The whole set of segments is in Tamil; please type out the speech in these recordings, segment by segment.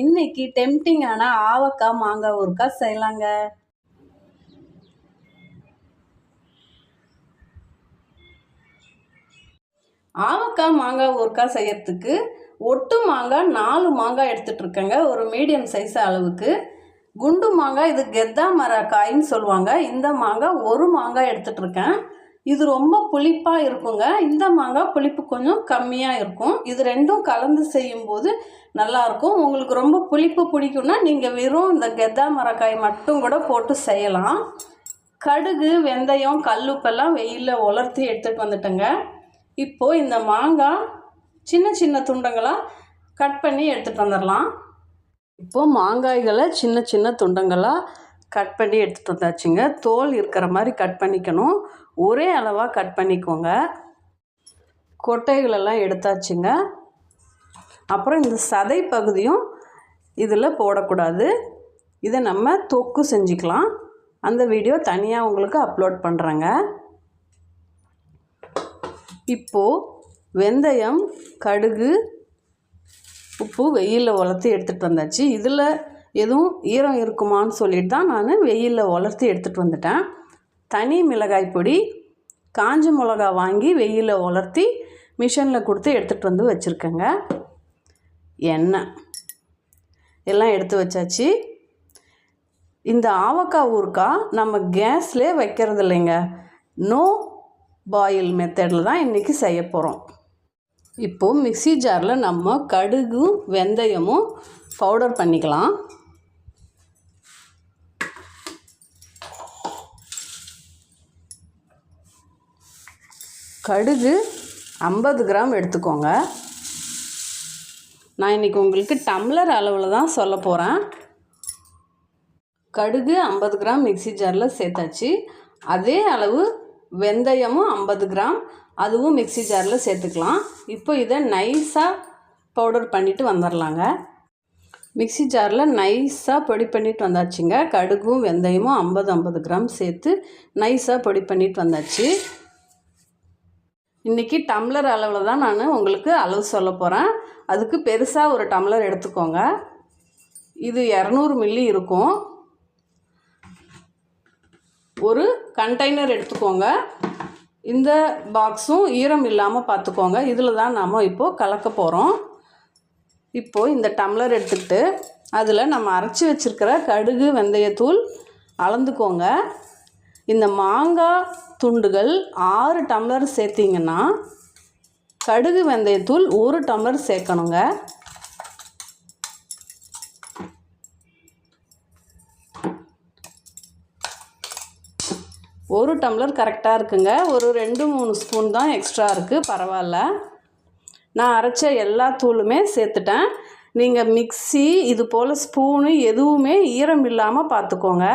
இன்னைக்கு டெம்டிங்கான ஆவக்காய் மாங்காய் ஊறுகாய் செய்யலாங்க. ஆவக்காய் மாங்காய் ஊறுகாய் செய்யறதுக்கு ஒட்டு மாங்காய் நாலு மாங்காய் எடுத்துட்டு இருக்கேங்க ஒரு மீடியம் சைஸ் அளவுக்கு. குண்டு மாங்காய் இது கெத்தா மர காயின்னு சொல்லுவாங்க. இந்த மாங்காய் ஒரு மாங்காய் எடுத்துட்டு இருக்கேன் இது ரொம்ப புளிப்பாக இருக்குங்க. இந்த மாங்காய் புளிப்பு கொஞ்சம் கம்மியாக இருக்கும். இது ரெண்டும் கலந்து செய்யும்போது நல்லாயிருக்கும். உங்களுக்கு ரொம்ப புளிப்பு பிடிக்கும்னா நீங்கள் வெறும் இந்த கெத்தா மரக்காய் மட்டும் கூட போட்டு செய்யலாம். கடுகு வெந்தயம் கல்லுப்பெல்லாம் வெயிலில் உலர்த்தி எடுத்துகிட்டு வந்துட்டேங்க. இப்போது இந்த மாங்காய் சின்ன சின்ன துண்டங்களாக கட் பண்ணி எடுத்துகிட்டு வந்துடலாம் இப்போது மாங்காய்களை சின்ன சின்ன துண்டங்களாக கட் பண்ணி எடுத்துகிட்டு வந்தாச்சுங்க. தோல் இருக்கிற மாதிரி கட் பண்ணிக்கணும். ஒரே அளவாக கட் பண்ணிக்கோங்க. கொட்டைகளெல்லாம் எடுத்தாச்சுங்க. அப்புறம் இந்த சதை பகுதியும் இதில் போடக்கூடாது. இதை நம்ம தொக்கு செஞ்சுக்கலாம். அந்த வீடியோ தனியாக உங்களுக்கு அப்லோட் பண்ணுறேங்க இப்போது வெந்தயம் கடுகு உப்பு வெயிலில் வளர்த்து எடுத்துகிட்டு வந்தாச்சு. இதில் எதுவும் ஈரம் இருக்குமான்னு சொல்லிட்டு தான் நான் வெயிலில் வளர்த்து எடுத்துகிட்டு வந்துட்டேன். தனி மிளகாய் பொடி காஞ்ச மிளகா வாங்கி வெயிலில் உலர்த்தி மிஷினில் கொடுத்து எடுத்துகிட்டு வந்து வச்சுருக்கேங்க. எண்ணெய் எல்லாம் எடுத்து வச்சாச்சு. இந்த ஆவக்காய் ஊறுக்காய் நம்ம கேஸ்லேயே வைக்கிறது இல்லைங்க. நோ பாயில் மெத்தடில் தான் இன்றைக்கி செய்ய போகிறோம் இப்போது மிக்ஸி ஜாரில் நம்ம கடுகும் வெந்தயமும் பவுடர் பண்ணிக்கலாம். கடுகு ஐம்பது கிராம் எடுத்துக்கோங்க. நான் இன்றைக்கி உங்களுக்கு டம்ளர் அளவில் தான் சொல்ல போகிறேன் கடுகு ஐம்பது கிராம் மிக்ஸி ஜாரில் சேர்த்தாச்சு. அதே அளவு வெந்தயமும் ஐம்பது கிராம் அதுவும் மிக்ஸி ஜாரில் சேர்த்துக்கலாம். இப்போ இதை நைஸாக பவுடர் பண்ணிவிட்டு வந்துடலாங்க மிக்ஸி ஜாரில் நைஸாக பொடி பண்ணிட்டு வந்தாச்சுங்க. கடுகும் வெந்தயமும் ஐம்பது ஐம்பது கிராம் சேர்த்து நைஸாக பொடி பண்ணிட்டு வந்தாச்சு. இன்றைக்கி டம்ளர் அளவில் தான் நான் உங்களுக்கு அளவு சொல்ல போகிறேன் அதுக்கு பெருசாக ஒரு டம்ளர் எடுத்துக்கோங்க. இது இரநூறு மில்லி இருக்கும். ஒரு கண்டெய்னர் எடுத்துக்கோங்க. இந்த பாக்ஸும் ஈரம் இல்லாமல் பார்த்துக்கோங்க இதில் தான் நாம் இப்போது கலக்க போகிறோம் இப்போது இந்த டம்ளர் எடுத்துக்கிட்டு அதில் நம்ம அரைச்சி வச்சுருக்கிற கடுகு வெந்தயத்தூள் அளந்துக்கோங்க. இந்த மாங்காய் துண்டுகள் ஆறு டம்ளர் சேர்த்திங்கன்னா கடுகு வெந்தயத்தூள் ஒரு டம்ளர் சேர்க்கணுங்க. ஒரு டம்ளர் கரெக்டாக இருக்குங்க. ஒரு ரெண்டு மூணு ஸ்பூன் தான் எக்ஸ்ட்ரா இருக்குது பரவாயில்ல. நான் அரைச்ச எல்லா தூளுமே சேர்த்துட்டேன். நீங்கள் மிக்ஸி இது போல் ஸ்பூனு எதுவுமே ஈரம் இல்லாமல் பார்த்துக்கோங்க.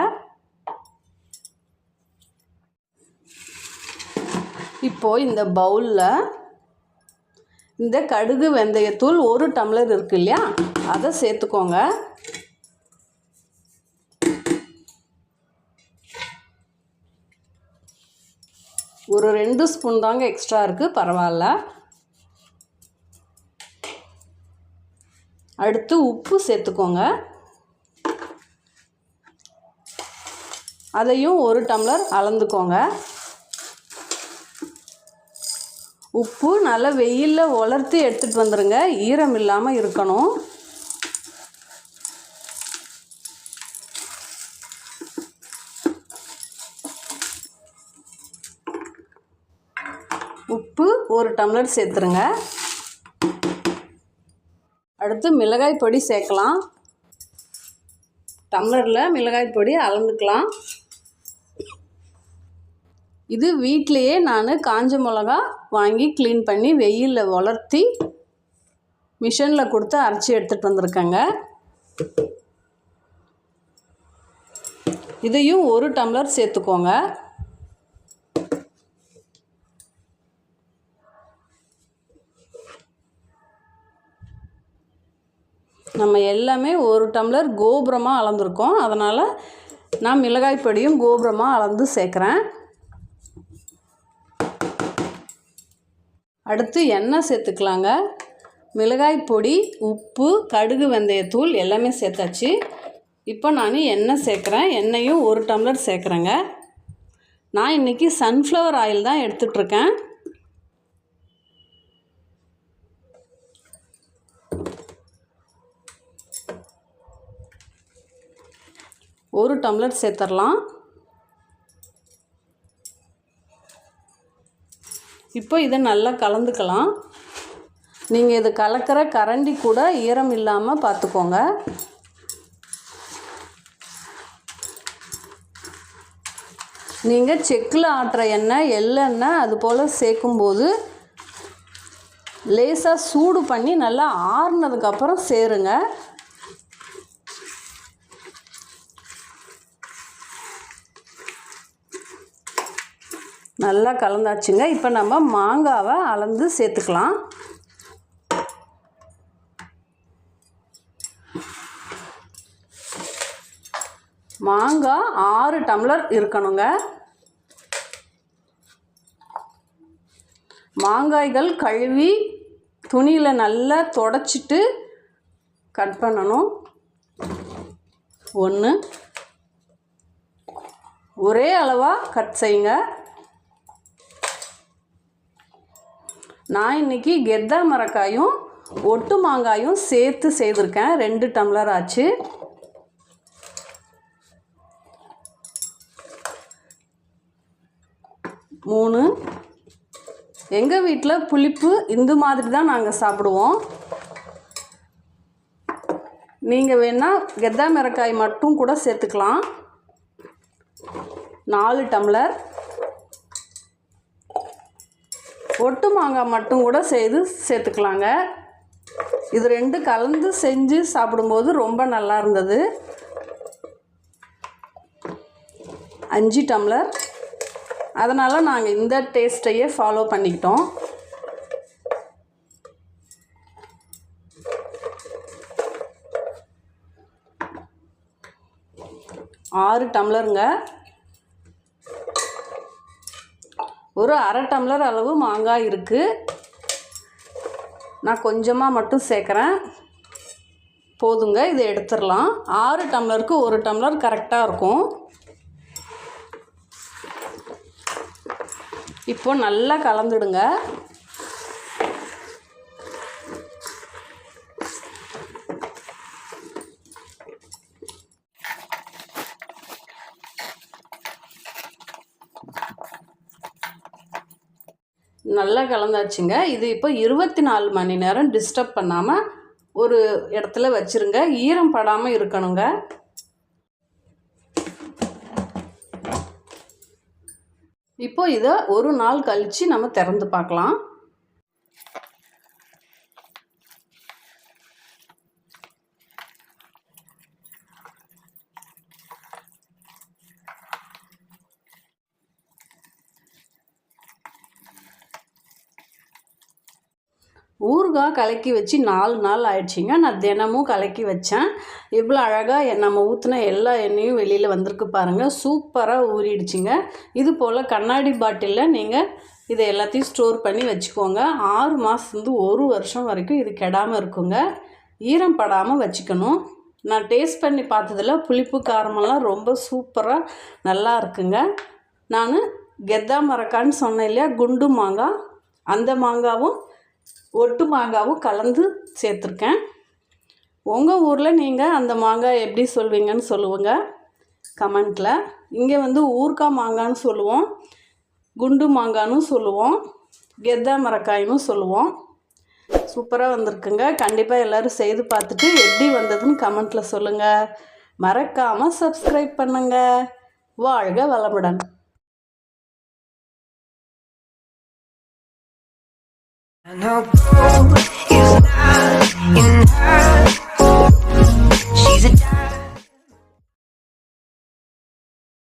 இப்போது இந்த பவுலில் இந்த கடுகு வெந்தயத்தூள் ஒரு டம்ளர் இருக்கு இல்லையா? அதை சேர்த்துக்கோங்க. ஒரு ரெண்டு ஸ்பூன் தாங்க எக்ஸ்ட்ரா இருக்குது பரவாயில்ல. அடுத்து உப்பு சேர்த்துக்கோங்க. அதையும் ஒரு டம்ளர் அளந்துக்கோங்க. உப்பு நல்லா வெயிலில் வளர்த்து எடுத்துகிட்டு வந்துடுங்க ஈரம் இல்லாமல் இருக்கணும். உப்பு ஒரு டம்ளர் சேர்த்துருங்க. அடுத்து மிளகாய் பொடி சேர்க்கலாம். டம்ளரில் மிளகாய் பொடி அளந்துக்கலாம். இது வீட்டிலையே நான் காஞ்ச மிளகா வாங்கி க்ளீன் பண்ணி வெயிலில் வளர்த்தி மிஷினில் கொடுத்து அரைச்சி எடுத்துகிட்டு வந்திருக்கேங்க. இதையும் ஒரு டம்ளர் சேர்த்துக்கோங்க. நம்ம எல்லாமே ஒரு டம்ளர் கோபுரமாக அளந்துருக்கோம். அதனால் நான் மிளகாய் பொடியும் கோபுரமாக அளந்து சேர்க்குறேன். அடுத்து எண்ணெய் சேர்த்துக்கலாங்க. மிளகாய் பொடி உப்பு கடுகு வெந்தயத்தூள் எல்லாமே சேர்த்தாச்சு. இப்போ நான் எண்ணெய் சேர்க்குறேன். எண்ணெயும் ஒரு டம்ளர் சேர்க்குறேங்க. நான் இன்றைக்கி சன்ஃப்ளவர் ஆயில் தான் எடுத்துகிட்ருக்கேன் ஒரு டம்ளர் சேர்த்துடலாம் இப்போ இதை நல்லா கலந்துக்கலாம். நீங்கள் இது கலக்கிற கரண்டி கூட ஈரம் இல்லாமல் பார்த்துக்கோங்க. நீங்கள் செக்கில் ஆட்டுற எண்ணெய் எள்ளெண்ணெய் அது போல் சேர்க்கும்போது லேசாக சூடு பண்ணி நல்லா ஆறுனதுக்கப்புறம் சேருங்க. நல்லா கலந்தாச்சுங்க. இப்போ நம்ம மாங்காவை அளந்து சேர்த்துக்கலாம். மாங்காய் ஆறு டம்ளர் இருக்கணுங்க. மாங்காய்கள் கழுவி துணியில் நல்லா தொடச்சிட்டு கட் பண்ணணும். ஒன்று ஒரே அளவாக கட் செய்யுங்க. நான் இன்றைக்கி கெத்தா மரக்காயும் ஒட்டு மாங்காயும் சேர்த்து செய்திருக்கேன். ரெண்டு டம்ளர் ஆச்சு. மூணு. எங்கள் வீட்டில் புளிப்பு இந்த மாதிரி தான் நாங்கள் சாப்பிடுவோம். நீங்கள் வேணால் கெத்தா மிரக்காய் மட்டும் கூட சேர்த்துக்கலாம். நாலு டம்ளர். ஒட்டு மாங்காய் மட்டும் கூட செய்து சேர்த்துக்கலாங்க. இது ரெண்டு கலந்து செஞ்சு சாப்பிடும்போது ரொம்ப நல்லா இருந்தது. அஞ்சு டம்ளர். அதனால் நாங்கள் இந்த டேஸ்ட்டையே ஃபாலோ பண்ணிக்கிட்டோம். ஆறு டம்ளருங்க. ஒரு அரை டம்ளர் அளவு மாங்காய் இருக்குது நான் கொஞ்சமாக மட்டும் சேர்க்குறேன். போதுங்க இதை எடுத்துடலாம். ஆறு டம்ளருக்கு ஒரு டம்ளர் கரெக்டாக இருக்கும். இப்போ நல்லா கலந்துடுங்க. நல்லா கலந்தாச்சுங்க. இது இப்போ இருபத்தி நாலு மணி நேரம் டிஸ்டர்ப் பண்ணாமல் ஒரு இடத்துல வச்சுருங்க. ஈரம் படாமல் இருக்கணுங்க. இப்போ இதை ஒரு நாள் கழித்து நம்ம திறந்து பார்க்கலாம். ஊறுகாய் கலக்கி வச்சு நாலு நாள் ஆயிடுச்சிங்க. நான் தினமும் கலக்கி வச்சேன். இவ்வளோ அழகாக நம்ம ஊற்றின எல்லா எண்ணெயும் வெளியில் வந்திருக்கு பாருங்கள் சூப்பராக ஊறிடுச்சிங்க. இது போல் கண்ணாடி பாட்டிலில் நீங்கள் இதை எல்லாத்தையும் ஸ்டோர் பண்ணி வச்சுக்கோங்க. ஆறு மாதத்துலேருந்து ஒரு வருஷம் வரைக்கும் இது கெடாமல் இருக்குங்க. ஈரம் படாமல் வச்சுக்கணும். நான் டேஸ்ட் பண்ணி பார்த்ததில் புளிப்பு காரமெல்லாம் ரொம்ப சூப்பராக நல்லா இருக்குங்க. நான் கெத்தா மரக்கான்னு சொன்னேன் இல்லையா? குண்டு மாங்காய். அந்த மாங்காவும் ஒட்டு மாங்காவும் கலந்து சேர்த்துருக்கேன். உங்கள் ஊரில் நீங்கள் அந்த மாங்காய் எப்படி சொல்வீங்கன்னு சொல்லுவோங்க. கமெண்ட்டில் இங்கே வந்து ஊர்க்காய் மாங்கான்னு சொல்லுவோம். குண்டு மாங்கான்னு சொல்லுவோம். கெத்தா மரக்காயின்னு சொல்லுவோம். சூப்பராக வந்திருக்குங்க. கண்டிப்பாக எல்லோரும் செய்து பார்த்துட்டு எப்படி வந்ததுன்னு கமெண்ட்டில் சொல்லுங்கள் மறக்காமல் சப்ஸ்கிரைப் பண்ணுங்கள் வாழ்க வளமுடன். And how gold is not enough.